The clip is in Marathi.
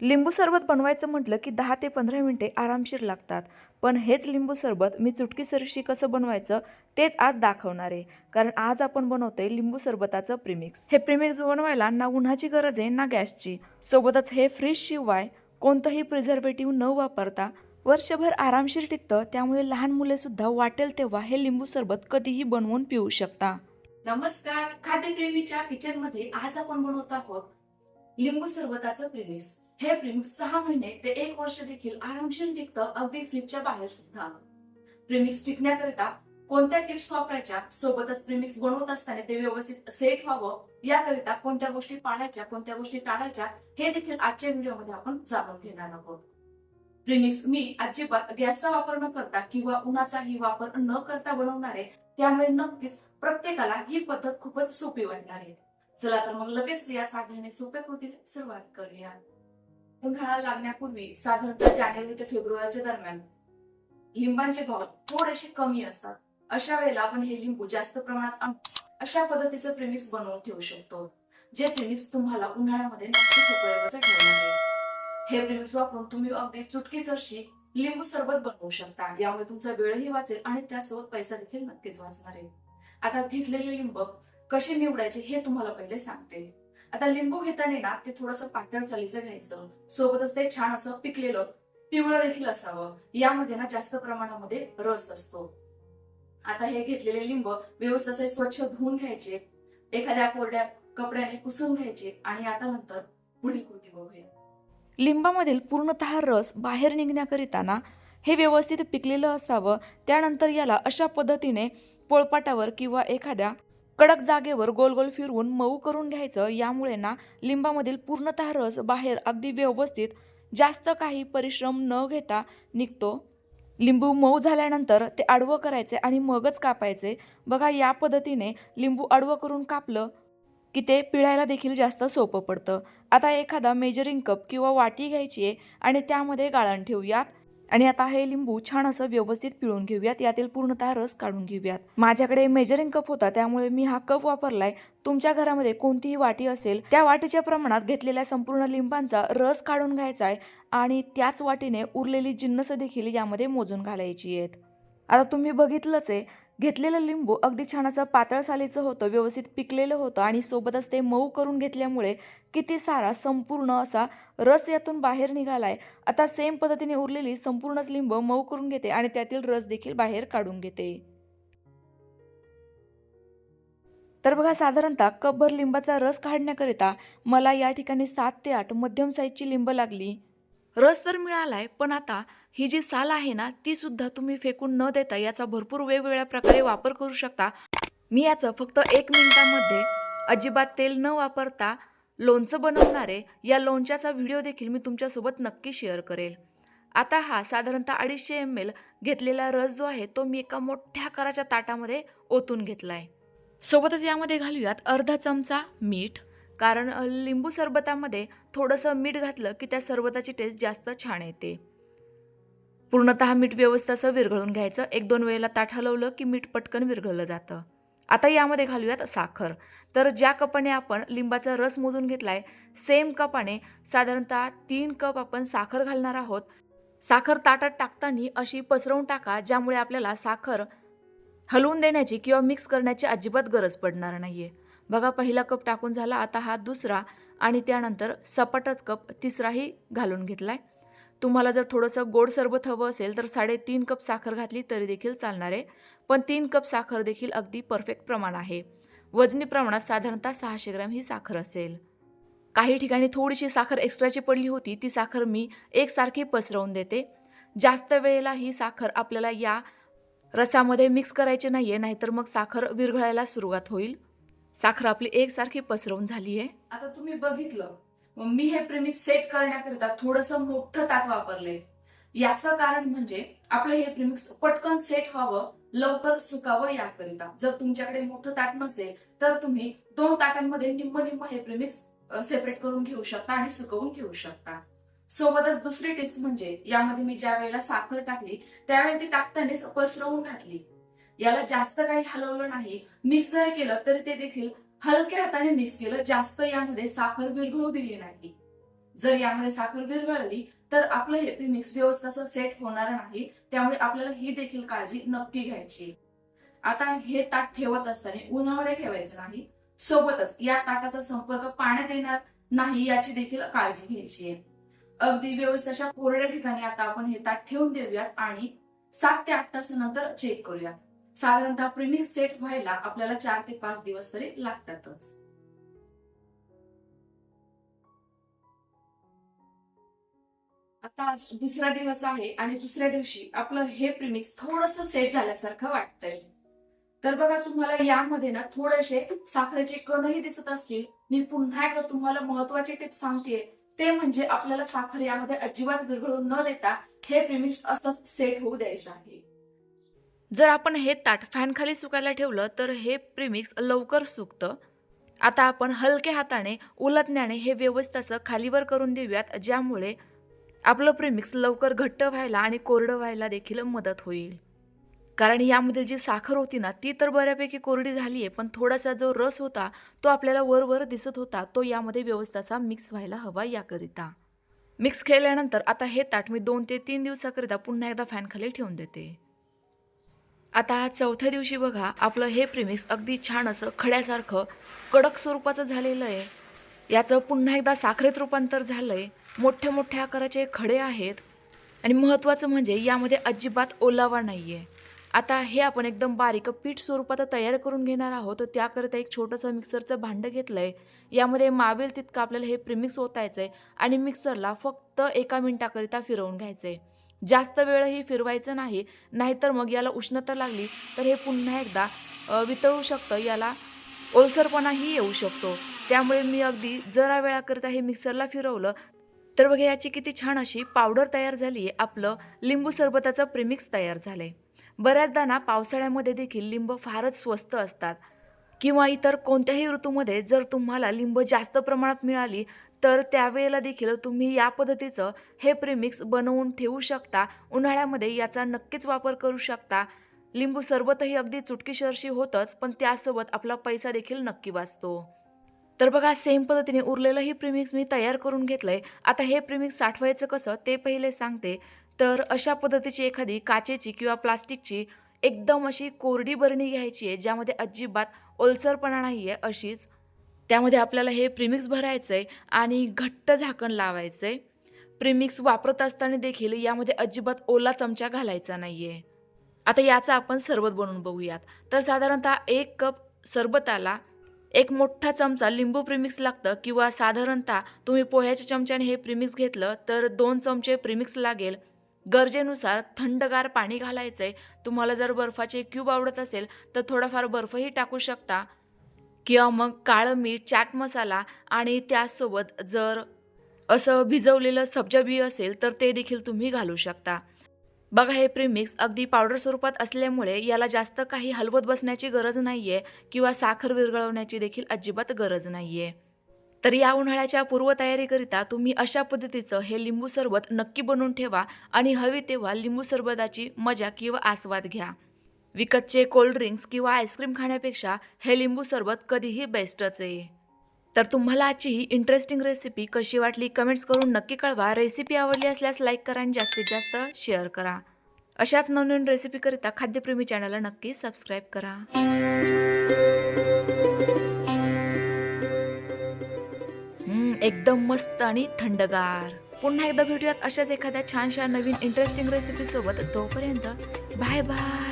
लिंबू सरबत बनवायचं म्हटलं की दहा ते पंधरा मिनटे आरामशीर लागतात. पण हेच लिंबू सरबत मी चुटकीसरशी कसं बनवायचं तेच आज दाखवणार आहे. कारण आज आपण बनवतोय लिंबू सरबताचं प्रिमिक्स हे प्रिमिक्स बनवायला ना उन्हाची गरज आहे ना गॅसची. सोबतच हे फ्रीज शिवाय कोणतंही प्रिझर्वेटिव्ह न वापरता वर्षभर आरामशीर टिकतं. त्यामुळे लहान मुलेसुद्धा वाटेल तेव्हा हे लिंबू सरबत कधीही बनवून पिऊ शकता. नमस्कार. खाद्यप्रेमीच्या किचनमध्ये आज आपण बनवत आहोत लिंबू सरबताचं प्रिमिक्स हे प्रेम सहा महिने ते एक वर्ष देखील आरामशीर टिकतं अगदी फ्रीजच्या बाहेर सुद्धा. प्रेमिक्स टिकण्याकरिता कोणत्या टिप्स वापरायच्या सोबतच प्रेमिक्स बनवत असताना ते व्यवस्थित सेट व्हावं याकरिता कोणत्या गोष्टी पाळायच्या कोणत्या गोष्टी टाळायच्या हे देखील आजच्या व्हिडिओमध्ये आपण जाणून घेणार आहोत. प्रेमिक्स मी अजिबात गॅसचा वापर न करता किंवा उन्हाचाही वापर न करता बनवणार आहे त्यामुळे नक्कीच प्रत्येकाला ही पद्धत खूपच सोपी वाटणार आहे. चला तर मग लगेच या साध्याने सोप्या कृतीने सुरुवात करूया. उन्हाळा लागण्यापूर्वी साधारणतः जानेवारी ते फेब्रुवारीच्या दरम्यान लिंबांचे भाव थोडेसे कमी असतात. अशा वेळेला आपण हे लिंबू जास्त प्रमाणात अशा पद्धतीचं प्रेमिक्स बनवून ठेवू शकतो. जे प्रेमिक्स तुम्हाला उन्हाळ्यामध्ये नक्कीच उपयोगाचं ठरणार आहे. हे प्रेमिक्स वापरून तुम्ही अगदी चुटकीसरशी लिंबू सरबत बनवू शकता. यामुळे तुमचा वेळही वाचेल आणि त्यासोबत पैसा देखील नक्कीच वाचणार आहे. आता घेतलेले लिंब कसे निवडायचे हे तुम्हाला पहिले सांगते. आता लिंबू घेताना ना ते थोडंसं पातळ सालीचं घ्यायचं. सोबतच ते छान असं पिकलेलं पिवळं देखील असावं. यामध्ये ना जास्त प्रमाणामध्ये रस असतो. आता हे घेतलेले लिंब व्यवस्थित असे स्वच्छ धुवून घ्यायचे. एखाद्या कोरड्या कपड्याने पुसून घ्यायचे आणि आता नंतर पुढील कृती बघूया. लिंबामधील पूर्णतः रस बाहेर निघण्याकरिता ना हे व्यवस्थित पिकलेलं असावं. त्यानंतर याला अशा पद्धतीने पोळपाटावर किंवा एखाद्या कडक जागेवर गोल गोल फिरवून मऊ करून घ्यायचं. यामुळे ना लिंबामधील पूर्णतः रस बाहेर अगदी व्यवस्थित जास्त काही परिश्रम न घेता निघतो. लिंबू मऊ झाल्यानंतर ते आडवं करायचे आणि मगच कापायचे. बघा या पद्धतीने लिंबू आडवं करून कापलं की ते पिळायला देखील जास्त सोपं पडतं. आता एखादा मेजरिंग कप किंवा वाटी घ्यायची आहे आणि त्यामध्ये गाळण ठेवूयात. आणि आता हे लिंबू छान असं व्यवस्थित पिळून घेऊयात. यातील पूर्णतः रस काढून घेऊयात. माझ्याकडे मेजरिंग कप होता त्यामुळे मी हा कप वापरलाय. तुमच्या घरामध्ये कोणतीही वाटी असेल त्या वाटीच्या प्रमाणात घेतलेल्या संपूर्ण लिंबांचा रस काढून घ्यायचा आहे आणि त्याच वाटीने उरलेली जिन्नस देखील यामध्ये मोजून घालायची आहेत. आता तुम्ही बघितलंच आहे घेतलेलं लिंबू अगदी छान असं पातळ सालीचं होतं व्यवस्थित पिकलेलं होतं आणि सोबतच ते मऊ करून घेतल्यामुळे किती सारा संपूर्ण असा रस यातून बाहेर निघालाय. आता सेम पद्धतीने उरलेली संपूर्णच लिंब मऊ करून घेते आणि त्यातील रस देखील बाहेर काढून घेते. तर बघा साधारणतः कपभर लिंबाचा रस काढण्याकरिता मला या ठिकाणी सात ते आठ मध्यम साईजची लिंब लागली. रस तर मिळाला आहे पण आता ही जी साल आहे ना ती सुद्धा तुम्ही फेकून न देता याचा भरपूर वेगवेगळ्या प्रकारे वापर करू शकता. मी याचं फक्त एक मिनिटामध्ये अजिबात तेल न वापरता लोणचं बनवणारे या लोणच्याचा व्हिडिओ देखील मी तुमच्यासोबत नक्की शेअर करेल. आता हा साधारणतः अडीचशे एम एल घेतलेला रस जो आहे तो मी एका मोठ्या आकाराच्या ताटामध्ये ओतून घेतला आहे सोबतच यामध्ये घालूयात अर्धा चमचा मीठ कारण लिंबू सरबतामध्ये थोडंसं मीठ घातलं की त्या सरबताची टेस्ट जास्त छान येते. पूर्णतः मीठ व्यवस्थित असं विरघळून घ्यायचं. एक दोन वेळेला ताट हलवलं की मीठ पटकन विरघळलं जातं. आता यामध्ये घालूयात साखर. तर ज्या कपाने आपण लिंबाचा रस मोजून घेतलाय सेम कपाने साधारणतः तीन कप आपण साखर घालणार आहोत. साखर ताटात टाकताना अशी पसरवून टाका ज्यामुळे आपल्याला साखर हलवून देण्याची किंवा मिक्स करण्याची अजिबात गरज पडणार नाहीये. बघा पहिला कप टाकून झाला आता हा दुसरा आणि त्यानंतर सपाटच कप तिसराही घालून घेतलाय. तुम्हाला जर थोडंसं गोड सरबत हवं असेल तर साडेतीन कप साखर घातली तरी देखील चालणार आहे. पण तीन कप साखर देखील अगदी परफेक्ट प्रमाण आहे. वजनी प्रमाणात साधारणतः सहाशे ग्रॅम ही साखर असेल. काही ठिकाणी थोडीशी साखर एक्स्ट्राची पडली होती ती साखर मी एकसारखी पसरवून देते. जास्त वेळेला ही साखर आपल्याला या रसामध्ये मिक्स करायची नाही आहे नाहीतर मग साखर विरघळायला सुरुवात होईल. साखर आपली एकसारखी पसरवून झाली आहे आता तुम्ही बघितलं. मग मी हे प्रेमिक्स सेट करण्याकरिता थोडस मोठं ताट वापरले. याचं कारण म्हणजे आपलं हे प्रेमिक्स पटकन सेट व्हावं लवकर सुकावं याकरिता. जर तुमच्याकडे मोठं ताट नसेल तर तुम्ही दोन ताटांमध्ये निम्म निम्म हे प्रेमिक्स सेपरेट करून घेऊ शकता आणि सुकवून घेऊ शकता. सोबतच दुसरी टिप्स म्हणजे यामध्ये मी ज्या वेळेला साखर टाकली त्यावेळी ती टाकतानाच पसरवून घातली. याला जास्त काही हलवलं नाही. मिक्स जर केलं तरी ते देखील हलक्या हाताने मिक्स केलं. जास्त यामध्ये साखर विरघळू दिली नाही. जर यामध्ये साखर विरघळली तर आपलं हे प्रीमिक्स व्यवस्था सेट होणार नाही. त्यामुळे आपल्याला ही देखील काळजी नक्की घ्यायची आता हे ताट ठेवत असताना उन्हामध्ये ठेवायचं नाही. सोबतच या ताटाचा संपर्क पाण्यात येणार नाही याची देखील काळजी घ्यायची आहे. अगदी व्यवस्थाच्या कोरड्या ठिकाणी आता आपण हे ताट ठेवून देऊयात आणि सात ते आठ तासानंतर चेक करूयात. साधारणतः प्रिमिंग सेट व्हायला आपल्याला चार ते पाच दिवस तरी लागतातच. आता आज दुसरा दिवस आहे आणि दुसऱ्या दिवशी आपलं हे प्रिमिक्स थोडस सेट झाल्यासारखं वाटतंय. तर बघा तुम्हाला यामध्ये ना थोडेसे साखरेचे कणही दिसत असतील. मी पुन्हा एकदा तुम्हाला महत्त्वाचे टिप्स सांगतेय. ते म्हणजे आपल्याला साखर यामध्ये अजिबात विरघळून न देता हे प्रिमिक्स असंच सेट होऊ द्यायचं आहे. जर आपण हे ताट फॅनखाली सुकायला ठेवलं तर हे प्रिमिक्स लवकर सुकतं. आता आपण हलक्या हाताने उलटण्याने हे व्यवस्थित असं खालीवर करून देऊयात ज्यामुळे आपलं प्रिमिक्स लवकर घट्ट व्हायला आणि कोरडं व्हायला देखील मदत होईल. कारण यामधील जी साखर होती ना ती तर बऱ्यापैकी कोरडी झाली आहे पण थोडासा जो रस होता तो आपल्याला वरवर दिसत होता तो यामध्ये व्यवस्थाचा मिक्स व्हायला हवा याकरिता. मिक्स केल्यानंतर आता हे ताट मी दोन ते तीन दिवसाकरिता पुन्हा एकदा फॅनखाली ठेवून देते. आता चौथ्या दिवशी बघा आपलं हे प्रिमिक्स अगदी छान असं खड्यासारखं कडक स्वरूपाचं झालेलं आहे. याचं पुन्हा एकदा साखरेत रूपांतर झालं आहे मोठ्या मोठ्या आकाराचे खडे आहेत. आणि महत्त्वाचं म्हणजे यामध्ये अजिबात ओलावा नाही आहे आता हे आपण एकदम बारीक पीठ स्वरूपात तयार करून घेणार आहोत. तर त्याकरिता एक छोटंसं मिक्सरचं भांडं घेतलं आहे यामध्ये मावेल तितकं आपल्याला हे प्रिमिक्स ओतायचं आहे आणि मिक्सरला फक्त एका मिनटाकरिता फिरवून घ्यायचं आहे जास्त वेळही फिरवायचं नाही नाहीतर मग याला उष्णता लागली तर हे पुन्हा एकदा वितळू शकतं याला ओलसरपणाही येऊ शकतो. त्यामुळे मी अगदी जरा वेळाकरिता हे मिक्सरला फिरवलं. तर बघा याची किती छान अशी पावडर तयार झाली आहे. आपलं लिंबू सरबताचं प्रिमिक्स तयार झालं आहे बऱ्याचदा ना पावसाळ्यामध्ये देखील लिंब फारच स्वस्त असतात. किंवा इतर कोणत्याही ऋतूमध्ये जर तुम्हाला लिंब जास्त प्रमाणात मिळाली तर त्यावेळेला देखील तुम्ही या पद्धतीचं हे प्रिमिक्स बनवून ठेवू शकता. उन्हाळ्यामध्ये याचा नक्कीच वापर करू शकता. लिंबू सरबतही अगदी चुटकीसरशी होतंच पण त्यासोबत आपला पैसा देखील नक्की वाचतो. तर बघा सेम पद्धतीने उरलेलं ही मी तयार करून घेतलं आहे आता हे प्रिमिक्स साठवायचं कसं ते पहिले सांगते. तर अशा पद्धतीची एखादी काचेची किंवा प्लास्टिकची एकदम अशी कोरडी बरणी घ्यायची आहे ज्यामध्ये अजिबात ओलसरपणा नाही आहे अशीच. त्यामध्ये आपल्याला हे प्रिमिक्स भरायचं आहे आणि घट्ट झाकण लावायचं आहे प्रिमिक्स वापरत असताना देखील यामध्ये अजिबात ओला चमचा घालायचा नाही आहे आता याचं आपण सरबत बनवून बघूयात. तर साधारणतः एक कप सरबताला एक मोठा चमचा लिंबू प्रिमिक्स लागतं किंवा साधारणतः तुम्ही पोह्याच्या चमच्याने हे प्रिमिक्स घेतलं तर दोन चमचे प्रिमिक्स लागेल. गरजेनुसार थंडगार पाणी घालायचं आहे तुम्हाला जर बर्फाचे क्यूब आवडत असेल तर थोडाफार बर्फही टाकू शकता. किंवा मग काळं मीठ चाट मसाला आणि त्यासोबत जर असं भिजवलेलं सब्जा बी असेल तर ते देखील तुम्ही घालू शकता. बघा हे प्रीमिक्स अगदी पावडर स्वरूपात असल्यामुळे याला जास्त काही हलवत बसण्याची गरज नाही आहे किंवा साखर विरघळवण्याची देखील अजिबात गरज नाही आहे तर या उन्हाळ्याच्या पूर्वतयारीकरिता तुम्ही अशा पद्धतीचं हे लिंबू सरबत नक्की बनवून ठेवा आणि हवी तेव्हा लिंबू सरबताची मजा किंवा आस्वाद घ्या. विकतचे कोल्ड्रिंक्स किंवा आईस्क्रीम खाण्यापेक्षा हे लिंबू सरबत कधीही बेस्टच आहे तर तुम्हाला आजची ही इंटरेस्टिंग रेसिपी कशी वाटली कमेंट्स करून नक्की कळवा. रेसिपी आवडली असल्यास लाईक करा आणि जास्तीत जास्त शेअर करा. अशाच नवनवीन रेसिपीकरिता खाद्यप्रेमी चॅनलला नक्की सबस्क्राईब करा. एकदम मस्त आणि थंडगार. पुन्हा एकदा भेटूयात अशाच एखाद्या छानशा नवीन इंटरेस्टिंग रेसिपी सोबत. तोपर्यंत बाय बाय